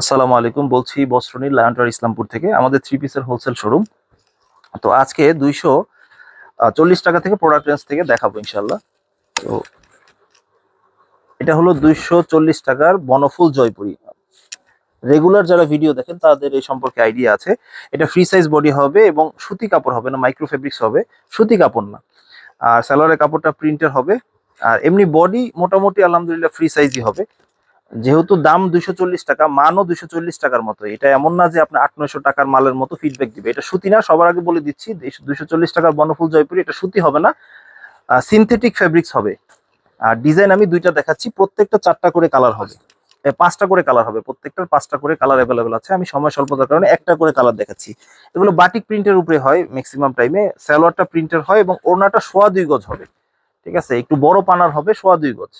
আসসালামু আলাইকুম, বলছি বস্ত্রনী লায়নটার ইসলামপুর থেকে। আমাদের থ্রি পিসের হোলসেল শোরুম তো আজকে দুইশো চল্লিশ টাকা থেকে প্রোডাক্ট রেঞ্জ থেকে দেখাবো ইনশাল্লাহ তো এটা হলো দুইশো চল্লিশ টাকার বনফুল জয়পুরি। রেগুলার যারা ভিডিও দেখেন, তাদের এই সম্পর্কে আইডিয়া আছে। এটা ফ্রি সাইজ বডি হবে এবং সুতি কাপড় হবে না মাইক্রো ফেব্রিক্স হবে, সুতি কাপড় না। আর স্যালোয়ারের কাপড়টা প্রিন্টের হবে। আর এমনি বডি মোটামুটি আলহামদুলিল্লাহ ফ্রি সাইজই হবে। যেহেতু দাম দুইশো চল্লিশ টাকা, মানও দুইশো চল্লিশ টাকার মতো। এটা এমন না যে আপনি আট নয়শো টাকার মালের মতো ফিডব্যাক দিবে। এটা সুতি না, সবার আগে বলে দিচ্ছি দুইশো চল্লিশ টাকার বনফুল জয়পুরি, এটা সুতি হবে না। সিনথেটিক ফেব্রিক্স হবে। আর ডিজাইন আমি দুইটা দেখাচ্ছি, প্রত্যেকটা চারটা করে কালার হবে। পাঁচটা করে কালার হবে। প্রত্যেকটার পাঁচটা করে কালার অ্যাভেলেবেল আছে। আমি সময় স্বল্পতার কারণে একটা করে কালার দেখাচ্ছি। এগুলো বাটিক প্রিন্টের উপরে হয় ম্যাক্সিমাম টাইমে স্যালোয়ারটা প্রিন্টের হয় এবং ওড়নাটা সোয়া দুই গজ হবে। ঠিক আছে? একটু বড় পানার হবে, সোয়া দুই গজ।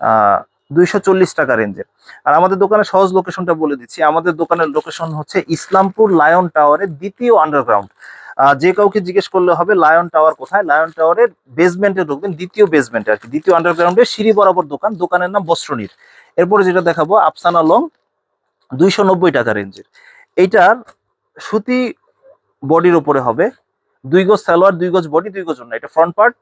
আহ দুইশো চল্লিশ টাকা রেঞ্জের। আর আমাদের দোকানের সহজ লোকেশনটা বলে দিচ্ছি। আমাদের দোকানের লোকেশন হচ্ছে ইসলামপুর লায়ন টাওয়ারের দ্বিতীয় আন্ডারগ্রাউন্ড যে কাউকে জিজ্ঞেস করলে হবে, লায়ন টাওয়ার কোথায়? লায়ন টাওয়ারের বেসমেন্টে ঢুকবেন, দ্বিতীয় বেসমেন্টে আর কি। দ্বিতীয় আন্ডারগ্রাউন্ডে সিঁড়ি বরাবর দোকান, দোকানের নাম বস্ত্রনীর। এরপরে যেটা দেখাবো, আফসানা লং, দুইশো নব্বই টাকা রেঞ্জের। এইটার সুতি বডির উপরে হবে। দুই গজ সালোয়ার, দুই গজ বডি দুই গজ না এটা ফ্রন্ট পার্ট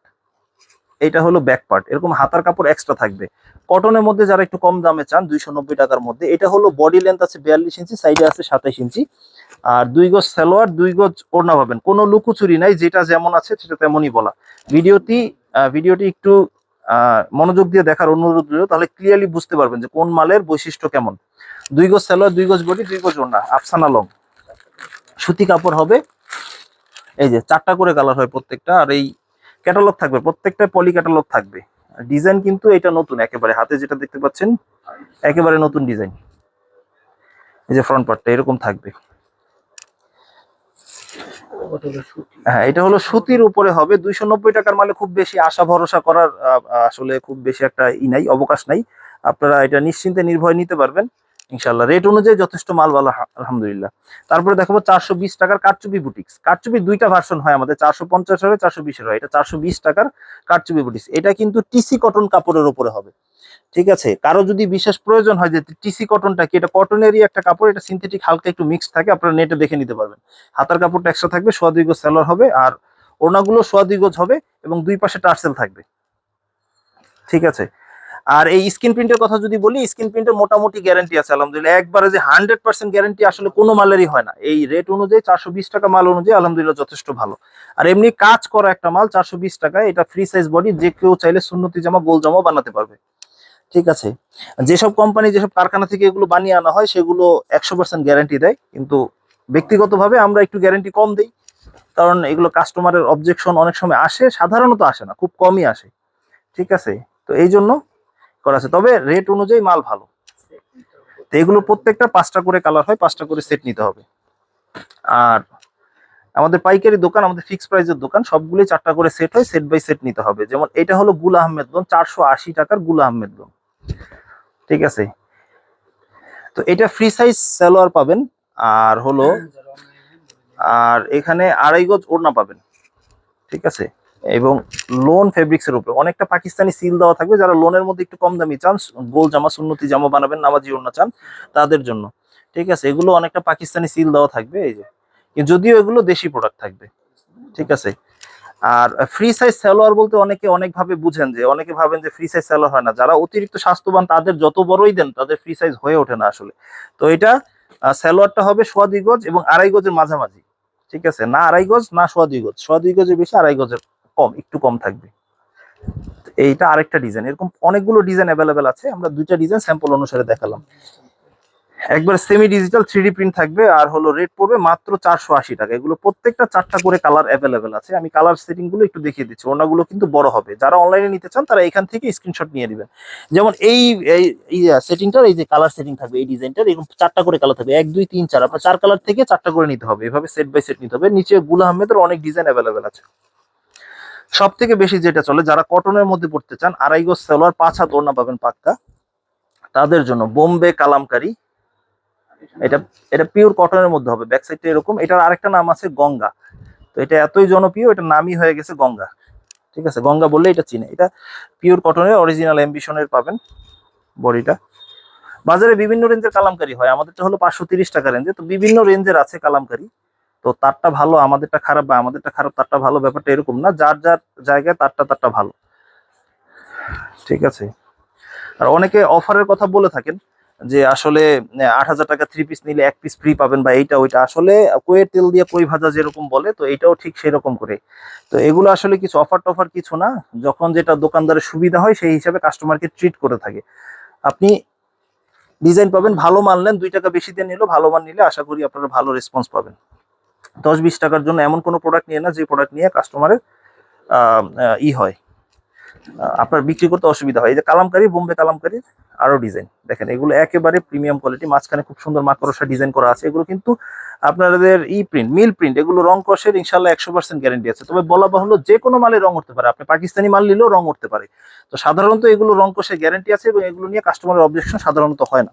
এইটা হলো ব্যাক পার্ট এরকম হাতার কাপড় এক্সট্রা থাকবে। কটনের মধ্যে যারা একটু কম দামে চান, দুইশো নব্বই টাকার মধ্যে, এটা হলো বডি লেন্থ আছে বিয়াল্লিশ ইঞ্চি সাইডে আছে সাতাইশ ইঞ্চি। আর দুই গজ সালোয়ার, দুই গজ ওড়না পাবেন। কোনো লুকোচুরি নাই, যেটা যেমন আছে সেটা তেমনই বলা। ভিডিওটি ভিডিওটি একটু মনোযোগ দিয়ে দেখার অনুরোধ রইল, তাহলে ক্লিয়ারলি বুঝতে পারবেন যে কোন মালের বৈশিষ্ট্য কেমন। দুই গজ সালোয়ার, দুই গজ বডি দুই গজ ওড়না, আফসানা লং সুতি কাপড় হবে। এই যে, চারটা করে কালার হয় প্রত্যেকটা, আর এই ক্যাটালগ থাকবে, প্রত্যেকটা পলি ক্যাটালগ থাকবে। ডিজাইন কিন্তু এটা নতুন, একেবারে হাতে যেটা দেখতে পাচ্ছেন, একেবারে নতুন ডিজাইন এই যে ফ্রন্ট পার্টটা এরকম থাকবে। হ্যাঁ এটা হলো সুতির উপরে হবে, দুইশো নব্বই টাকার মালে খুব বেশি আশা, ভরসা করার আসলে খুব বেশি একটা ই নাই, অবকাশ নাই। আপনারা এটা নিশ্চিন্তে নির্ভয় নিতে পারবেন। ইনশাল্লাহ রেট অনুযায়ী যথেষ্ট মাল ভালো আলহামদুলিল্লাহ। তারপরে দেখাবো চারশো বিশ টাকার কারচুপি বুটিক্স কারচুপি দুইটা ভার্সন হয় আমাদের। চারশো পঞ্চাশ হয়, চারশো বিশের হয়। এটা চারশো বিশ টাকার কারচুপি বুটিক্স এটা কিন্তু টিসি কটন কাপড়ের উপরে হবে। ঠিক আছে? কারও যদি বিশেষ প্রয়োজন হয় যে টিসি কটনটা কি, এটা কটনেরই একটা কাপড়, এটা সিনথেটিক হালকা একটু মিক্স থাকে, আপনারা নেটে দেখে নিতে পারবেন। হাতার কাপড়টা এক্সট্রা থাকবে সোয়া দুই সেলর হবে, আর ওড়নাগুলো সোয়া দুই গজ হবে এবং দুই পাশে টার্সেল থাকবে। ঠিক আছে? আর এই স্ক্রিন প্রিন্টের কথা যদি বলি, স্ক্রিন প্রিন্টের মোটামুটি গ্যারান্টি আছে, আলহামদুলিল্লাহ। একবারে যে হান্ড্রেড পার্সেন্ট গ্যারান্টি আসলে কোনো মালেরই হয় না। এই রেট অনুযায়ী চারশো বিশ টাকা মাল অনুযায়ী আলহামদুলিল্লাহ যথেষ্ট ভালো। আর এমনি কাজ করা একটা মাল চারশো বিশ টাকায়, এটা ফ্রি সাইজ বডি যে কেউ চাইলে সুন্নতি জামা, গোল জামা বানাতে পারবে। ঠিক আছে? যেসব কোম্পানি যেসব কারখানা থেকে এগুলো বানিয়ে আনা হয়, সেগুলো একশো পার্সেন্ট গ্যারান্টি দেয়। কিন্তু ব্যক্তিগতভাবে আমরা একটু গ্যারান্টি কম দিই। কারণ এগুলো কাস্টমারের অবজেকশন অনেক সময় আসে, সাধারণত আসে না, খুব কমই আসে। ঠিক আছে? তো এই জন্য করা আছে। তবে রেট অনুযায়ী মাল ভালো। তো এগুলো প্রত্যেকটা পাঁচটা করে কালার হয়, পাঁচটা করে সেট নিতে হবে। আর আমাদের পাইকারি দোকান, আমাদের ফিক্স প্রাইসের দোকান, সবগুলোই চারটা করে সেট হয় সেট বাই সেট নিতে হবে। যেমন এটা হলো গুল আহমেদ লোন চারশো আশি টাকার গুল আহমেদ লোন ঠিক আছে? তো এটা ফ্রি সাইজ সালোয়ার পাবেন, আর হলো, আর এখানে আড়াই গজ ওড়না পাবেন। ঠিক আছে? এবং লোন ফেব্রিক্স এর উপরে। অনেকটা পাকিস্তানি সিল দেওয়া থাকবে যারা লোনের মধ্যে একটু কম দামি চান, গোল জামা সুন্নতি জামা বানাবেন, নামাজি ওড়না চান, তাদের জন্য। ঠিক আছে? এগুলো অনেকটা পাকিস্তানি সিল দেওয়া থাকবে, এই যে। যদিও এগুলো দেশি প্রোডাক্ট থাকবে। ঠিক আছে? আর ফ্রি সাইজ সালোয়ার বলতে অনেকে অনেক ভাবে বুঝেন যে, অনেকে ভাবেন যে ফ্রি সাইজ সালোয়ার হয় না। যারা অতিরিক্ত স্বাস্থ্যবান, তাদের যত বড়ই দেন, তাদের ফ্রি সাইজ হয়ে ওঠে না আসলে। তো এটা সালোয়ারটা হবে সোয়া গজ এবং আড়াই গজের মাঝামাঝি। ঠিক আছে? না আড়াই গজ, না সোয়া দুই গজ। সোয়া দুই গজের বেশি, আড়াই গজের কম, একটু কম থাকবে। এইটা আরেকটা ডিজাইন এরকম অনেকগুলো ডিজাইন অ্যাভেলেবেল আছে, আমরা দুইটা ডিজাইন স্যাম্পল অনুসারে দেখালাম। একবার সেমি ডিজিটাল থ্রি প্রিন্ট থাকবে, আর হলো রেট পড়বে মাত্র চারশো আশি টাকা। এগুলো প্রত্যেকটা চারটা করে কালার অ্যাভেলেবেল আছে। আমি কালার সেটিংগুলো একটু দেখিয়ে দিচ্ছি ওনাগুলো কিন্তু বড় হবে। যারা অনলাইনে নিতে চান, তারা এখান থেকে স্ক্রিনশট নিয়ে দিবেন যেমন এই সেটিংটার এই যে কালার সেটিং থাকবে, এই ডিজাইনটার এরকম চারটা করে কালার থাকবে। এক, দুই, তিন, চার, আপনার চার কালার থেকে চারটা করে নিতে হবে। এভাবে সেট বাই সেট নিতে হবে। নিচে গুল আহমেদের অনেক ডিজাইন অ্যাভেলেবেল আছে। সব থেকে বেশি যেটা চলে, যারা কটনের মধ্যে পড়তে চান, আড়াই গজ সালোয়ার, পাঁচ হাত ওড়না পাবেন পাক্কা। তাদের জন্য বোম্বে কালামকারি, এটা এটা পিওর কটনের মধ্যে হবে ব্যাক সাইডটা এরকম। এটার আরেকটা নাম আছে গঙ্গা। তো এটা এতই জনপ্রিয়, এটা নামই হয়ে গেছে গঙ্গা। ঠিক আছে? গঙ্গা বললে এটা চিনে। এটা পিওর কটনের অরিজিনাল অ্যাম্বিশনের পাবেন বডিটা। বাজারে বিভিন্ন রেঞ্জের কালামকারি হয়। আমাদেরটা হলো পাঁচশো টাকা রেঞ্জে তো বিভিন্ন রেঞ্জের আছে কালামকারি। তো তারটা ভালো, আমাদেরটা খারাপ বা আমাদেরটা খারাপ, তারটা ভালো ব্যাপারটা এরকম না। যার যার জায়গায় তারটা তারটা ভালো। ঠিক আছে? আর অনেকে অফারের কথা বলে থাকেন যে আসলে আট হাজার টাকা থ্রি পিস নিলে এক পিস ফ্রি পাবেন বা এইটা, ওইটা। আসলে কইয়ের তেল দিয়ে কই ভাজা যেরকম বলে, তো এটাও ঠিক সেরকম করে। তো এগুলো আসলে কিছু অফার টফার কিছু না। যখন যেটা দোকানদারের সুবিধা হয়, সেই হিসাবে কাস্টমারকে ট্রিট করে থাকে। আপনি ডিজাইন পাবেন, ভালো মান নেন, দুই টাকা বেশি দিয়ে নিলেও ভালো মান নিলে আশা করি আপনারা ভালো রেসপন্স পাবেন। দশ বিশ টাকার জন্য এমন কোনো প্রোডাক্ট নিয়ে না, যে প্রোডাক্ট নিয়ে কাস্টমারের ই হয়। আপনার বিক্রি করতে অসুবিধা হয়। এই যে কালামকারি, বোম্বে কালামকারির আরও ডিজাইন দেখেন, এগুলো একেবারে প্রিমিয়াম কোয়ালিটি মাঝখানে খুব সুন্দর মাকড়সা ডিজাইন করা আছে। এগুলো কিন্তু আপনাদের ই প্রিন্ট মিল প্রিন্ট এগুলো রং কষের ইনশাল্লাহ একশো পার্সেন্ট গ্যারেন্টি আছে। তবে বলা বাহুল্য, যে কোনো মালে রং উঠতে পারে। আপনি পাকিস্তানি মাল নিলেও রং উঠতে পারে। তো সাধারণত এগুলো রং কষের গ্যারেন্টি আছে এবং এগুলো নিয়ে কাস্টমারের অবজেকশন সাধারণত হয় না।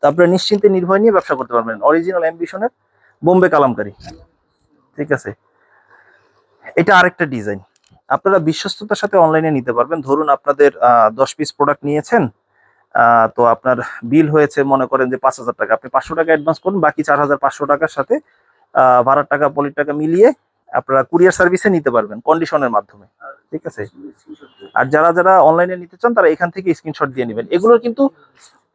তো আপনারা নিশ্চিন্তে নির্ভয় নিয়ে ব্যবসা করতে পারবেন। অরিজিনাল অ্যাম্বিশনের বোম্বে কালামকারি। ঠিক আছে? এটা আরেকটা ডিজাইন। আপনারা বিশ্বস্ততার সাথে অনলাইনে নিতে পারবেন। ধরুন আপনাদের দশ পিস প্রোডাক্ট নিয়েছেন তো আপনার বিল হয়েছে মনে করেন যে পাঁচ হাজার টাকা। আপনি পাঁচশো টাকা অ্যাডভান্স করুন বাকি চার হাজার পাঁচশো টাকার সাথে ভাড়ার টাকা পলির টাকা মিলিয়ে আপনারা কুরিয়ার সার্ভিসে নিতে পারবেন কন্ডিশনের মাধ্যমে। ঠিক আছে? আর যারা যারা অনলাইনে নিতে চান তারা এখান থেকে স্ক্রিনশট দিয়ে নেবেন। এগুলোর কিন্তু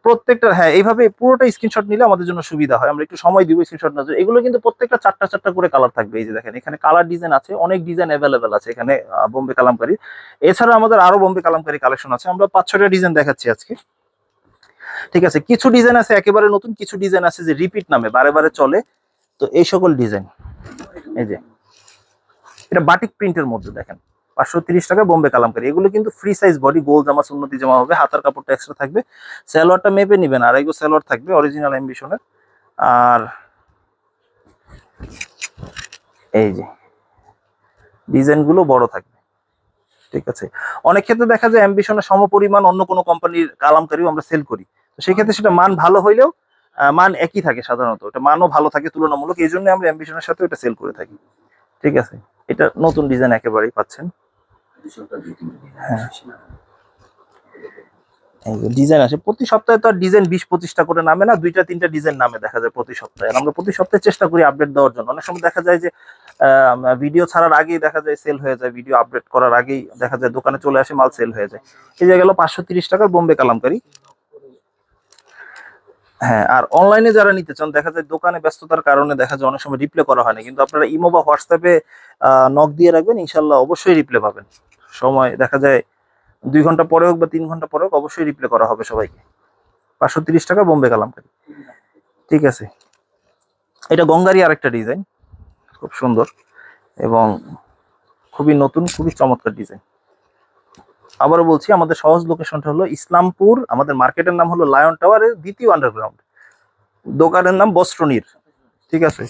প্রত্যেকটা হ্যাঁ এইভাবে পুরোটা স্ক্রিনশট নিলে আমাদের জন্য সুবিধা হয়। আমরা একটু সময় দিব স্ক্রিনশট জন্য। এগুলো কিন্তু প্রত্যেকটা চারটা চারটা করে কালার থাকবে। এই যে দেখেন, এখানে কালার ডিজাইন আছে, অনেক ডিজাইন অ্যাভেলেবেল আছে এখানে বোম্বে কালামকারি। এছাড়া আমাদের আরও বোম্বে কালামকারি কালেকশন আছে। আমরা পাঁচ ছটা ডিজাইন দেখাচ্ছি আজকে। ঠিক আছে, কিছু ডিজাইন আছে একেবারে নতুন, কিছু ডিজাইন আছে যে রিপিট নামে, বারে বারে চলে। তো এই সকল ডিজাইন এই যে। এটা বাটিক প্রিন্টের মধ্যে দেখেন। পাঁচশো তিরিশ টাকা বোম্বে কালামকারি। এগুলো কিন্তু ফ্রি সাইজ বডি গোল জামা, সুন্নতি জামা হবে, হাতার কাপড়টা এক্সট্রা থাকবে। স্যালোয়ারটা মেপে নেবেন এগুলো স্যালোয়ার থাকবে অরিজিনাল অ্যাম্বিশনের আর এই যে ডিজাইনগুলো বড় থাকবে। ঠিক আছে? অনেক ক্ষেত্রে দেখা যায় অ্যাম্বিশনের সমপরিমাণ অন্য কোনো কোম্পানির কালামকারিও আমরা সেল করি। তো সেক্ষেত্রে সেটা মান ভালো হইলেও মান একই থাকে সাধারণত। ওটা মানও ভালো থাকে, তুলনামূলক। এই জন্য আমরা অ্যাম্বিশনের সাথে ওটা সেল করে থাকি। ঠিক আছে? এটা নতুন ডিজাইন একেবারেই পাচ্ছেন। ডিজাইন আসে প্রতি সপ্তাহে তো আর ডিজাইন বিশ পঁচিশটা করে নামে না দুইটা তিনটা ডিজাইন নামে দেখা যায় প্রতি সপ্তাহে। আমরা প্রতি সপ্তাহে চেষ্টা করি আপডেট দেওয়ার জন্য। অনেক সময় দেখা যায় যে ভিডিও ছাড়ার আগেই দেখা যায় সেল হয়ে যায় ভিডিও আপডেট করার আগেই দেখা যায় দোকানে চলে আসে মাল সেল হয়ে যায়। এই যে গেল পাঁচশো তিরিশ টাকার বোম্বে কালামকারি। হ্যাঁ আর অনলাইনে যারা নিতে চান দেখা যায় দোকানে ব্যস্ততার কারণে দেখা যায় অনেক সময় রিপ্লে করা হয় না। কিন্তু আপনারা ইমো বা হোয়াটসঅ্যাপে নক দিয়ে রাখবেন ইনশাল্লাহ অবশ্যই রিপ্লে পাবেন। সময় দেখা যায় দুই ঘণ্টা পরে হোক বা তিন ঘণ্টা পরে হোক অবশ্যই রিপ্লে করা হবে সবাইকে। পাঁচশো তিরিশ টাকা বোম্বে কালামকারি। ঠিক আছে। এটা গঙ্গারি আরেকটা ডিজাইন খুব সুন্দর এবং খুবই নতুন, খুবই চমৎকার ডিজাইন আবারও বলছি, আমাদের সহজ লোকেশনটা হলো ইসলামপুর, আমাদের মার্কেটের নাম হলো লায়ন টাওয়ারের দ্বিতীয় আন্ডারগ্রাউন্ড দোকানের নাম বস্ত্রনীর ঠিক আছে?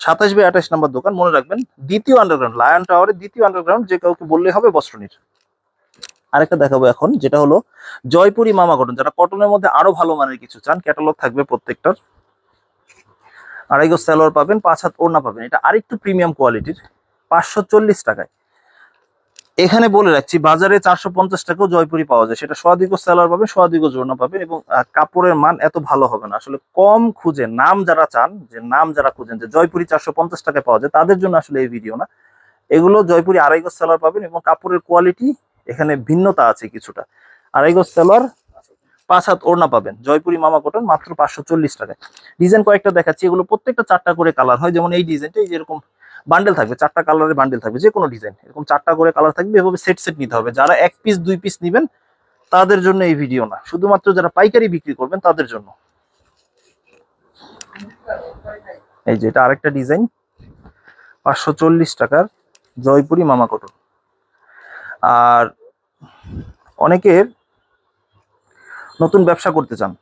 সাতাশ বাই আঠাশ নম্বর দোকান, মনে রাখবেন, দ্বিতীয় আন্ডারগ্রাউন্ড লায়ন টাওয়ারের দ্বিতীয় আন্ডারগ্রাউন্ড যে কাউকে বললেই হবে বস্ত্রনীর। আরেকটা দেখাবো এখন, যেটা হলো জয়পুরি মামা কটন যারা কটনের মধ্যে আরও ভালো মানের কিছু চান ক্যাটালগ থাকবে প্রত্যেকটার। আড়াই স্যালোয়ার পাবেন, পাঁচ হাত ওড়না পাবেন। এটা আরেকটু প্রিমিয়াম কোয়ালিটির পাঁচশো চল্লিশ টাকায়। এখানে বলে রাখছি, বাজারে চারশো পঞ্চাশ টাকাও জয়পুরি পাওয়া যায়। সেটা সোয়াদিগো সালোয়ার পাবেন সোয়াদিগো জোড়না পাবেন এবং কাপড়ের মান এত ভালো হবে না। আসলে কম খুঁজে, নাম যারা চান, যে নাম যারা খুঁজেন, যে জয়পুরি চারশো পঞ্চাশ টাকায় পাওয়া যায়, তাদের জন্য আসলে এই ভিডিও না। এগুলো জয়পুরি আড়াই গজ সালোয়ার পাবেন এবং কাপড়ের কোয়ালিটি এখানে ভিন্নতা আছে কিছুটা। আড়াই গজ সালোয়ার পাঁচ হাত ওড়না পাবেন। জয়পুরি মামা কটন মাত্র পাঁচশো চল্লিশ টাকায়। ডিজাইন কয়েকটা দেখাচ্ছি, এগুলো প্রত্যেকটা চারটা করে কালার হয়। যেমন এই ডিজাইনটা এই যেরকম বান্ডেল থাকবে, চারটা কালারের বান্ডেল থাকবে যে কোনো ডিজাইন এরকম চারটা করে কালার থাকবে, এভাবে সেট সেট নিতে হবে। যারা এক পিস দুই পিস নেবেন, তাদের জন্য এই ভিডিও না। শুধুমাত্র যারা পাইকারি বিক্রি করবেন, তাদের জন্য। এই যে এটা আরেকটা ডিজাইন পাঁচশো চল্লিশ টাকার জয়পুরি মামা কটন আর অনেকের নতুন ব্যবসা করতে চান,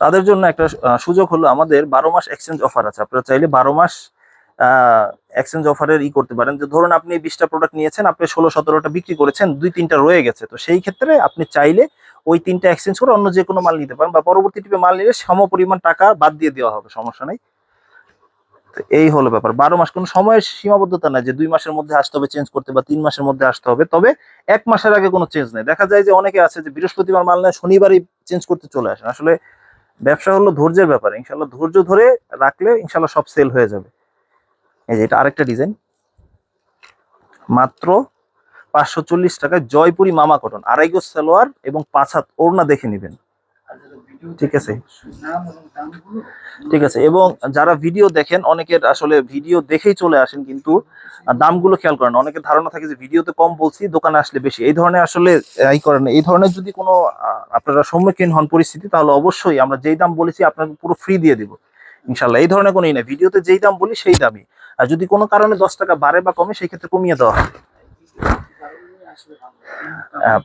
তাদের জন্য একটা সুযোগ হলো আমাদের বারো মাস এক্সচেঞ্জ অফার আছে। আপনারা চাইলে বারো মাস এক্সচেঞ্জ অফারের ই করতে পারেন। যে ধরুন আপনি বিশটা প্রোডাক্ট নিয়েছেন, আপনি ষোলো, সতেরোটা বিক্রি করেছেন, দুই, তিনটা রয়ে গেছে। তো সেই ক্ষেত্রে আপনি চাইলে ওই তিনটা এক্সচেঞ্জ করে অন্য যে কোনো মাল নিতে পারেন বা পরবর্তী টিপে মাল নিলে সম পরিমাণ টাকা বাদ দিয়ে দেওয়া হবে, সমস্যা নেই। এই হলো ব্যাপার। বারো মাস কোনো সময়ের সীমাবদ্ধতা নাই যে দুই মাসের মধ্যে আসতে হবে চেঞ্জ করতে বা তিন মাসের মধ্যে আসতে হবে। তবে এক মাসের আগে কোনো চেঞ্জ নেই। দেখা যায় যে অনেকে আছে যে বৃহস্পতিবার মাল নেয়, শনিবারই চেঞ্জ করতে চলে আসেন আসলে ব্যবসা হলো ধৈর্যের ব্যাপার। ইনশাল্লাহ ধৈর্য ধরে রাখলে ইনশাল্লাহ সব সেল হয়ে যাবে। এই যে এটা আরেকটা ডিজাইন। মাত্র পাঁচশো চল্লিশ টাকায় জয়পুরি মামা কটন, আড়াই গজ সালোয়ার এবং পাঁচ হাত ওড়না দেখে নেবেন। ঠিক আছে? ঠিক আছে। এবং যারা ভিডিও দেখেন, অনেকের আসলে ভিডিও দেখেই চলে আসেন কিন্তু দামগুলো খেয়াল করেন অনেকের ধারণা থাকে যে ভিডিওতে কম বলছি, দোকানে আসলে বেশি। এই ধরনের আসলে এই করেন। এই ধরনের যদি কোনো আপনারা সম্মুখীন হন পরিস্থিতি, তাহলে অবশ্যই আমরা যেই দাম বলেছি আপনাকে পুরো ফ্রি দিয়ে দিব। ইনশাল্লাহ এই ধরনের কোনো ই না ভিডিওতে যেই দাম বলি, সেই দামই। আর যদি কোনো কারণে দশ টাকা বাড়ে বা কমে, সেই ক্ষেত্রে কমিয়ে দেওয়া হয়।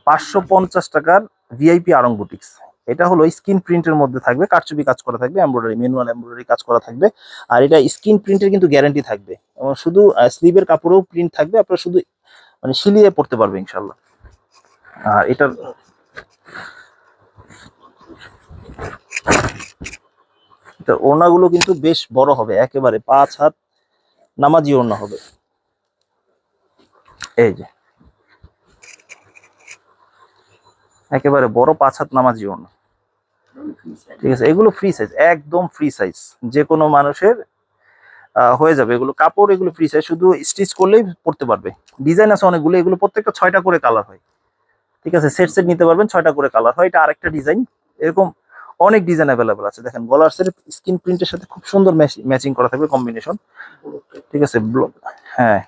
পাঁচশো পঞ্চাশ টাকার ভিআইপি আরং বুটিক্স এটা হলো স্ক্রিন প্রিন্টের মধ্যে থাকবে, কারচুপি কাজ করা থাকবে এমব্রয়ডারি ম্যানুয়াল এমব্রয়ডারি কাজ করা থাকবে। আর এটা স্ক্রিন প্রিন্টের কিন্তু গ্যারান্টি থাকবে। এবং শুধু স্লিভের কাপড়েও প্রিন্ট থাকবে, আপনারা শুধু মানে সিলিয়ে পড়তে পারবে ইনশাল্লাহ আর এটার এটার ওড়নাগুলো কিন্তু বেশ বড় হবে, একেবারে পাঁচ হাত নামাজি ওড়না হবে। এই যে। একেবারে বড় পাঁচ হাত নামাজি ওড়না ঠিক আছে, এগুলো ফ্রি সাইজ একদম ফ্রি সাইজ যে কোনো মানুষের হয়ে যাবে। এগুলো কাপড়, এগুলো ফ্রি সাইজ শুধু স্টিচ করলেই পড়তে পারবে। ডিজাইন আছে অনেকগুলো, এগুলো প্রত্যেকটা ছয়টা করে কালার হয়। ঠিক আছে সেট সেট নিতে পারবেন, ছয়টা করে কালার হয়। এটা আরেকটা ডিজাইন এরকম অনেক ডিজাইন অ্যাভেলেবল আছে। দেখেন, গলার সেট স্কিন প্রিন্টের সাথে খুব সুন্দর ম্যাচিং করা থাকবে কম্বিনেশন ঠিক আছে ব্লক হ্যাঁ।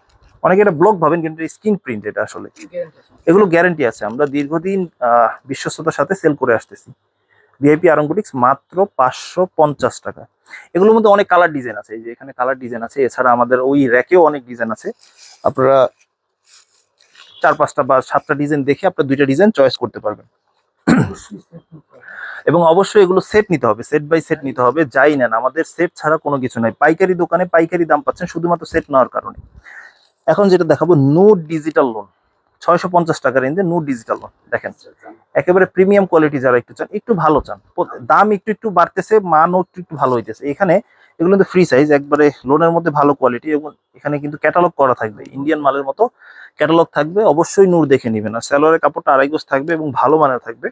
অনেকে এটা ব্লক ভাবেন, কিন্তু স্কিন প্রিন্ট এটা আসলে। এগুলো গ্যারান্টি আছে। আমরা দীর্ঘদিন বিশ্বস্ততার সাথে সেল করে আসতেছি। ভিআইপি আরঙ্গুটিক্স মাত্র পাঁচশো পঞ্চাশ টাকা। এগুলোর মধ্যে অনেক কালার ডিজাইন আছে। এই যে এখানে কালার ডিজাইন আছে। এছাড়া আমাদের ওই র্যাকেও অনেক ডিজাইন আছে। আপনারা চার পাঁচটা বা সাতটা ডিজাইন দেখে আপনারা দুইটা ডিজাইন চয়েস করতে পারবেন। এবং অবশ্যই এগুলো সেট নিতে হবে সেট বাই সেট নিতে হবে, যাই নেন, আমাদের সেট ছাড়া কোনো কিছু নাই। পাইকারি দোকানে পাইকারি দাম পাচ্ছেন, শুধুমাত্র সেট নেওয়ার কারণে। এখন যেটা দেখাবো নোট ডিজিটাল লোন ছয়শো পঞ্চাশ টাকা রেঞ্জে নোট ডিজিটাল লোন দেখেন। একেবারে প্রিমিয়াম কোয়ালিটি যারা একটু চান, একটু ভালো চান। দাম একটু একটু বাড়তেছে, মানও একটু একটু ভালো হইতেছে। এখানে এগুলো কিন্তু ফ্রি সাইজ একবারে লোনের মধ্যে ভালো কোয়ালিটি এবং এখানে কিন্তু ক্যাটালগ করা থাকবে। ইন্ডিয়ান মালের মতো ক্যাটালগ থাকবে। অবশ্যই নূর দেখে নেবেন। আর স্যালোয়ারের কাপড়টা আড়াই গজ থাকবে এবং ভালো মানের থাকবে।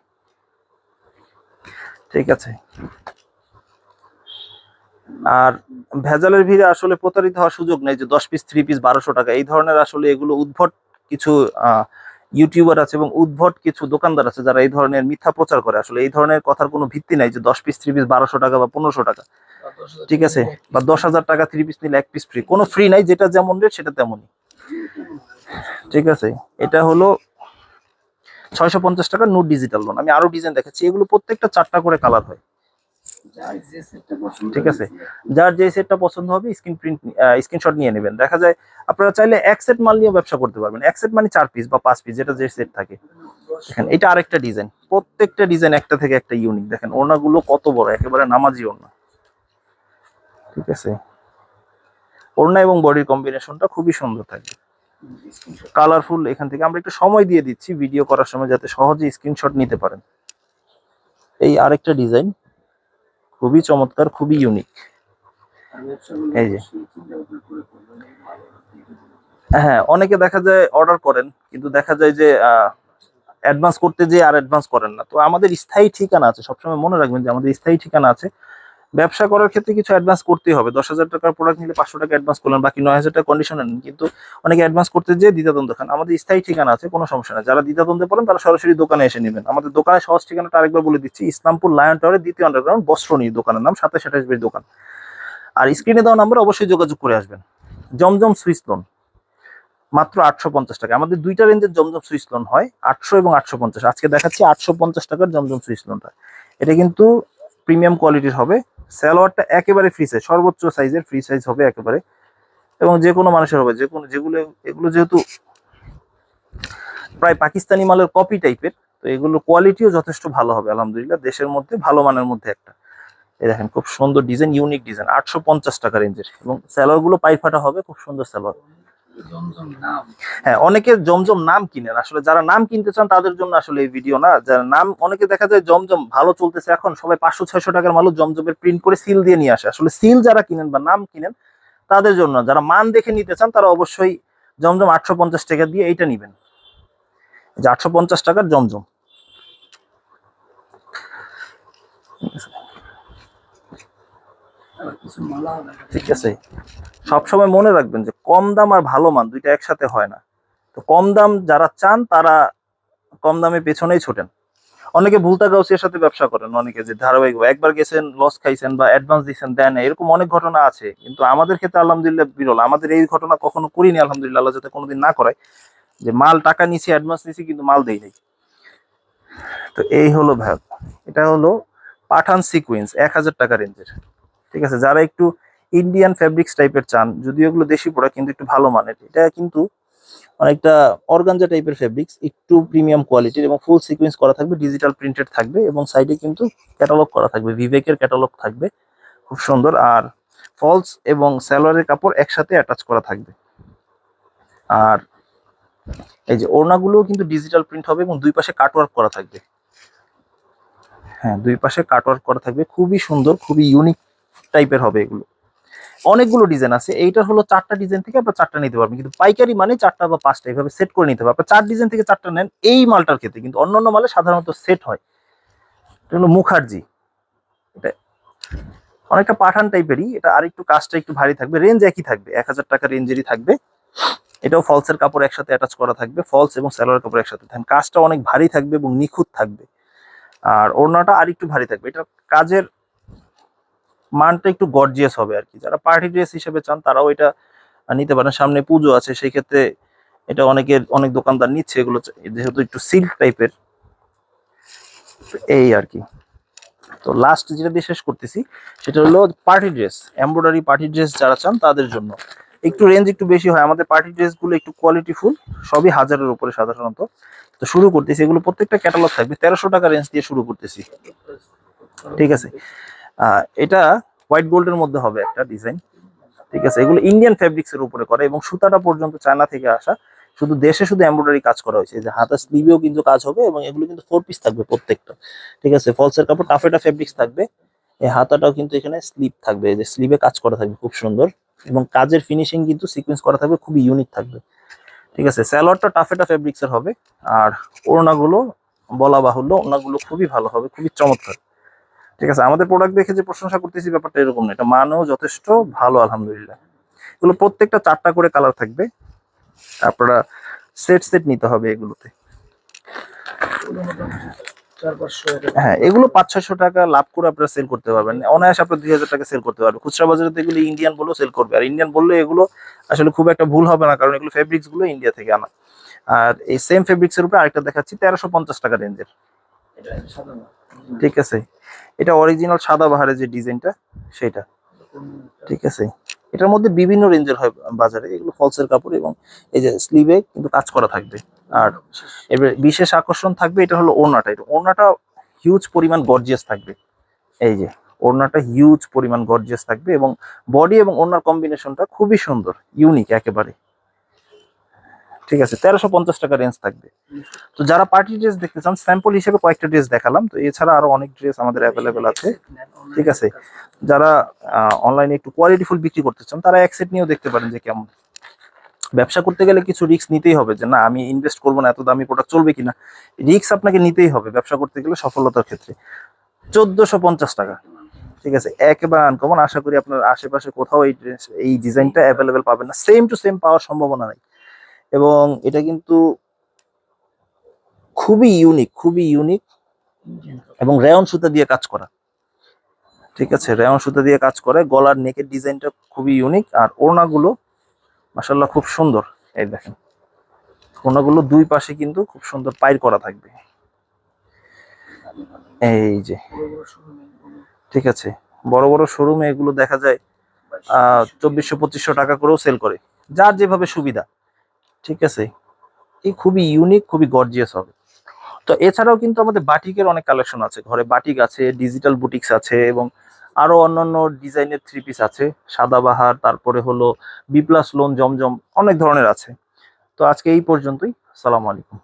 ঠিক আছে। আর ভেজালের ভিড়ে আসলে প্রতারিত হওয়ার সুযোগ নেই যে দশ পিস থ্রি পিস বারোশো টাকা। এই ধরনের আসলে এগুলো উদ্ভট কিছু ইউটিউবার আছে এবং উদ্ভট কিছু দোকানদার আছে যারা এই ধরনের মিথ্যা প্রচার করে। আসলে এই ধরনের কথার কোনো ভিত্তি নাই যে দশ পিস থ্রি পিস বারোশো টাকা বা পনেরোশো টাকা। ঠিক আছে? বা দশ হাজার টাকা থ্রি পিস নিলে এক পিস ফ্রি কোনো ফ্রি নাই যেটা যেমন রেট সেটা তেমনই। ঠিক আছে? এটা হলো ছয়শো পঞ্চাশ টাকা নোট ডিজিটাল লোন আমি আরও ডিজাইন দেখাচ্ছি। এগুলো প্রত্যেকটা চারটা করে কালার হয়। ঠিক আছে? যার যে সেটটা পছন্দ হবে স্ক্রিন প্রিন্ট স্ক্রিনশট নিয়ে নেবেন। দেখা যায় আপনারা চাইলে এক সেট মাল নিয়ে ব্যবসা করতে পারবেন। এক সেট মানে চার পিস বা পাঁচ পিস যেটা যে সেট থাকে। দেখেন এটা আরেকটা ডিজাইন প্রত্যেকটা ডিজাইন একটা থেকে একটা ইউনিক দেখেন ওড়নাগুলো কত বড় একেবারে নামাজি ওড়না। ঠিক আছে? ওড়না এবং বডির কম্বিনেশনটা খুবই সুন্দর থাকবে কালারফুল এখান থেকে আমরা একটু সময় দিয়ে দিচ্ছি ভিডিও করার সময় যাতে সহজে স্ক্রিনশট নিতে পারেন। এই আরেকটা ডিজাইন খুবই চমৎকার, খুবই ইউনিক এই যে। হ্যাঁ অনেকে দেখা যায় অর্ডার করেন, কিন্তু দেখা যায় যে অ্যাডভান্স করতে যেয়ে আর অ্যাডভান্স করেন না। তো আমাদের স্থায়ী ঠিকানা আছে, সবসময় মনে রাখবেন যে আমাদের স্থায়ী ঠিকানা আছে ব্যবসা করার ক্ষেত্রে কিছু অ্যাডভান্স করতেই হবে। দশ হাজার টাকার প্রোডাক্ট নিলে পাঁচশো টাকা অ্যাডভান্স করলেন বাকি নয় হাজার টাকা কন্ডিশন নেন কিন্তু অনেকে অ্যাডভান্স করতে যেয়ে দ্বিধাদ্বন্দ্ব খান। আমাদের স্থায়ী ঠিকানা আছে, কোনো সমস্যা নেই। যারা দ্বিধাদ্বন্দ্বে পড়েন, তারা সরাসরি দোকানে এসে নেবেন। আমাদের দোকানের সহজ ঠিকানাটা আরেকবার বলে দিচ্ছি, ইসলামপুর লায়ন টাওয়ারের দ্বিতীয় আন্ডারগ্রাউন্ড বস্ত্রনী দোকানের নাম, সাতাশ আঠাশ দোকান। আর স্ক্রিনে দেওয়া নাম্বার অবশ্যই যোগাযোগ করে আসবেন। জমজম সুইস লোন মাত্র আটশো পঞ্চাশ টাকা। আমাদের দুইটা রেঞ্জের জমজম সুইস লোন হয়, আটশো এবং আটশো পঞ্চাশ। আজকে দেখাচ্ছি আটশো পঞ্চাশ টাকার জমজম সুইস লোনটা এটা কিন্তু প্রিমিয়াম কোয়ালিটির হবে। স্যালোয়ারটা একেবারে ফ্রি সাইজ সর্বোচ্চ সাইজের ফ্রি সাইজ হবে একেবারে। এবং যে কোনো মানুষের হবে, যে কোনো যেগুলো এগুলো যেহেতু প্রায় পাকিস্তানি মালের কপি টাইপের তো এগুলো কোয়ালিটিও যথেষ্ট ভালো হবে, আলহামদুলিল্লাহ। দেশের মধ্যে ভালো মানের মধ্যে একটা। এই দেখেন, খুব সুন্দর ডিজাইন ইউনিক ডিজাইন আটশো পঞ্চাশ টাকা রেঞ্জের এবং স্যালোয়ারগুলো পাইফাটা পাই হবে, খুব সুন্দর স্যালোয়ার হ্যাঁ অনেকে জমজম নাম কিনেন। আসলে যারা নাম কিনতে চান, তাদের জন্য আসলে এই ভিডিও না। যারা নাম, অনেকে দেখা যায় জমজম, ভালো চলতেছে এখন, সবাই পাঁচশো, ছয়শো টাকার মালও জমজমের প্রিন্ট করে সিল দিয়ে নিয়ে আসে। আসলে সিল যারা কিনেন বা নাম কিনেন, তাদের জন্য যারা মান দেখে নিতে চান, তারা অবশ্যই জমজম আটশো পঞ্চাশ টাকা দিয়ে এইটা নিবেন। যে আটশো পঞ্চাশ টাকার জমজম। ঠিক আছে। সবসময় মনে রাখবেন যে কম দাম আর ভালো মান দুইটা একসাথে হয় না। তো কম দাম যারা চান, তারা কম দামে পেছনেই ছোটেন। অনেকে ভুলতা গাউসিয়ার সাথে ব্যবসা করেন, অনেকে যে ধারাবাহিক একবার গেছেন লস খাইছেন বা অ্যাডভান্স দিচ্ছেন দেন এরকম অনেক ঘটনা আছে। কিন্তু আমাদের ক্ষেত্রে আলহামদুলিল্লাহ বিরল। আমাদের এই ঘটনা কখনো করিনি, আলহামদুলিল্লাহ, আল্লাহ যাতে কোনোদিন না করায়। যে মাল টাকা নিছি অ্যাডভান্স নিছি, কিন্তু মাল দেই নাই। তো এই হলো ভাই এটা হলো পাঠান সিকুয়েন্স এক হাজার টাকা রেঞ্জের ঠিক আছে? যারা একটু ইন্ডিয়ান ফেব্রিক্স টাইপের চান, যদিও এগুলো দেশি প্রোডাক্ট কিন্তু একটু ভালো মানের। এটা কিন্তু অনেকটা অর্গানজা টাইপের ফেব্রিক্স একটু প্রিমিয়াম কোয়ালিটির এবং ফুল সিকোয়েন্স করা থাকবে ডিজিটাল প্রিন্টেড থাকবে এবং সাইডে কিন্তু ক্যাটালগ করা থাকবে বিবেকের ক্যাটালগ থাকবে, খুব সুন্দর। আর ফলস এবং স্যালোয়ারের কাপড় একসাথে অ্যাটাচ করা থাকবে। আর এই যে ওড়নাগুলোও কিন্তু ডিজিটাল প্রিন্ট হবে এবং দুই পাশে কাটওয়ার্ক করা থাকবে। হ্যাঁ দুই পাশে কাটওয়ার্ক করা থাকবে। খুবই সুন্দর, খুবই ইউনিক টাইপের হবে এগুলো। অনেকগুলো ডিজাইন আছে। এইটা হলো চারটা ডিজাইন থেকে আপনার চারটা নিতে পারবেন। কিন্তু পাইকারি মানে চারটা বা পাঁচটা এইভাবে সেট করে নিতে হবে। আপনার চার ডিজাইন থেকে চারটা নেন এই মালটার ক্ষেত্রে। কিন্তু অন্যান্য মালে সাধারণত সেট হয়। এটা হলো মুখার্জি। এটা অনেকটা পাঠান টাইপেরই এটা আরেকটু কাজটা একটু ভারী থাকবে। রেঞ্জ একই থাকবে। এক হাজার টাকা রেঞ্জেরই থাকবে। এটাও ফলসের কাপড় একসাথে অ্যাটাচ করা থাকবে। ফলস এবং স্যালোয়ার কাপড় একসাথে। থাকবে কাজটা অনেক ভারী থাকবে এবং নিখুঁত থাকবে। আর ওড়নাটা আরেকটু ভারী থাকবে। এটা কাজের মানটা একটু গর্জিয়াস হবে আর কি। যারা পার্টি ড্রেস হিসেবে চান, তারাও এটা নিতে পারেন। সামনে পুজো আছে, সেই ক্ষেত্রে এটা অনেকের, অনেক দোকানদার নিচ্ছে। এগুলো যেহেতু একটু সিল্ক টাইপের এই আর কি। তো লাস্ট যেটা দিয়ে শেষ করতেছি, সেটা হলো party dress embroidery party dress যারা চান, তাদের জন্য। একটু রেঞ্জ একটু বেশি হয়। আমাদের পার্টি ড্রেসগুলো একটু কোয়ালিটিফুল সবই হাজারের উপরে সাধারণত। তো শুরু করতেছি। এগুলো প্রত্যেকটা ক্যাটালগ থাকবে। তেরোশো টাকা রেঞ্জ দিয়ে শুরু করতেছি। ঠিক আছে? এটা হোয়াইট গোল্ডের মধ্যে হবে একটা ডিজাইন ঠিক আছে? এগুলো ইন্ডিয়ান ফেব্রিক্স এর উপরে করে এবং সুতাটা পর্যন্ত চায়না থেকে আসা। শুধু দেশে শুধু এমব্রয়ডারি কাজ করা হয়েছে। যে হাতা স্লিভেও কিন্তু কাজ হবে এবং এগুলো কিন্তু ফোর পিস থাকবে প্রত্যেকটা। ঠিক আছে? ফলসের কাপড় টাফেটা ফেব্রিক্স থাকবে। এই হাতাটাও কিন্তু এখানে স্লিভ থাকবে। যে স্লিভে কাজ করা থাকবে খুব সুন্দর এবং কাজের ফিনিশিং কিন্তু সিকোয়েন্স করা থাকবে, খুবই ইউনিক থাকবে। ঠিক আছে? স্যালোয়ারটা টাফেটা ফেব্রিক্স এর হবে। আর ওড়নাগুলো বলা বাহুল্য, ওড়নাগুলো খুবই ভালো হবে, খুবই চমৎকার। ঠিক আছে? আমাদের প্রোডাক্ট দেখে যে প্রশংসা করতেছি ব্যাপারটা এরকম না। এটা মানও যথেষ্ট, ভালো, আলহামদুলিল্লাহ। এগুলো প্রত্যেকটা চারটা করে কালার থাকবে। আপনারা সেট সেট নিতে হবে এগুলোতে। হ্যাঁ এগুলো পাঁচ ছয়শো টাকা লাভ করে আপনারা সেল করতে পারবেন। অনায়াসে আপনার দুই হাজার টাকা সেল করতে পারবেন। খুচরা বাজারে তো এগুলো ইন্ডিয়ান বলেও সেল করবে। আর ইন্ডিয়ান বললে এগুলো আসলে খুব একটা ভুল হবে না, কারণ এগুলো ফেব্রিক্সগুলো ইন্ডিয়া থেকে আনা। আর এই সেম ফেব্রিক্স এর উপরে আরেকটা দেখাচ্ছি, তেরোশো পঞ্চাশ টাকা রেঞ্জের। ঠিক আছে? এটা অরিজিনাল সাদা বাহারের যে ডিজাইনটা, সেটা। ঠিক আছে? এটার মধ্যে বিভিন্ন রেঞ্জের হয় বাজারে, এগুলো ফলসের কাপড় এবং এই যে স্লিভে কিন্তু কাজ করা থাকবে। আর এবার বিশেষ আকর্ষণ থাকবে, এটা হলো ওড়নাটা। এটা ওড়নাটা হিউজ পরিমাণ গর্জিয়াস থাকবে। এই যে, ওড়নাটা হিউজ পরিমাণ গর্জিয়াস থাকবে এবং বডি এবং ওড়নার কম্বিনেশনটা খুবই সুন্দর ইউনিক একেবারে। ঠিক আছে, তেরোশো পঞ্চাশ টাকা রেঞ্জ থাকবে। তো যারা পার্টি ড্রেস দেখতে চান স্যাম্পল হিসেবে কয়েকটা ড্রেস দেখালাম। তো এছাড়া আরও অনেক ড্রেস আমাদের অ্যাভেলেবেল আছে। ঠিক আছে, যারা অনলাইনে একটু কোয়ালিটিফুল বিক্রি করতে চান, তারা এক সেট নিয়েও দেখতে পারেন যে কেমন। ব্যবসা করতে গেলে কিছু রিস্ক নিতেই হবে যে, না, আমি ইনভেস্ট করব না, এত দামি প্রোডাক্ট চলবে কিনা। রিস্ক আপনাকে নিতেই হবে ব্যবসা করতে গেলে সফলতার ক্ষেত্রে। চোদ্দশো পঞ্চাশ টাকা। ঠিক আছে, একেবারে আনকমন আশা করি আপনার আশেপাশে কোথাও এই ড্রেস এই ডিজাইনটা অ্যাভেলেবেল পাবেন না। সেম টু সেম পাওয়ার সম্ভাবনা নাই। এবং এটা কিন্তু খুবই ইউনিক খুবই ইউনিক এবং রেয়ন সুতা দিয়ে কাজ করা। ঠিক আছে রেয়ন সুতা দিয়ে কাজ করে, গলার নেকের ডিজাইনটা খুবই ইউনিক আর ওড়নাগুলো মাসাল্লাহ খুব সুন্দর। এই দেখেন, ওড়নাগুলো দুই পাশে কিন্তু খুব সুন্দর পাইর করা থাকবে। এই যে, ঠিক আছে, বড় বড় শোরুমে এগুলো দেখা যায়, আহ, চব্বিশশো পঁচিশশো টাকা করেও সেল করে, যার যেভাবে সুবিধা। ঠিক আছে? এই খুবই ইউনিক খুবই গর্জিয়াস হবে। তো এছাড়াও কিন্তু আমাদের বাটিকের অনেক কালেকশন আছে। ঘরে বাটিক আছে ডিজিটাল বুটিক্স আছে এবং আরও অন্যান্য ডিজাইনের থ্রি পিস আছে। সাদাবাহার তারপরে হলো বি প্লাস লোন জমজম, অনেক ধরনের আছে। তো আজকে এই পর্যন্তই। সালাম আলাইকুম।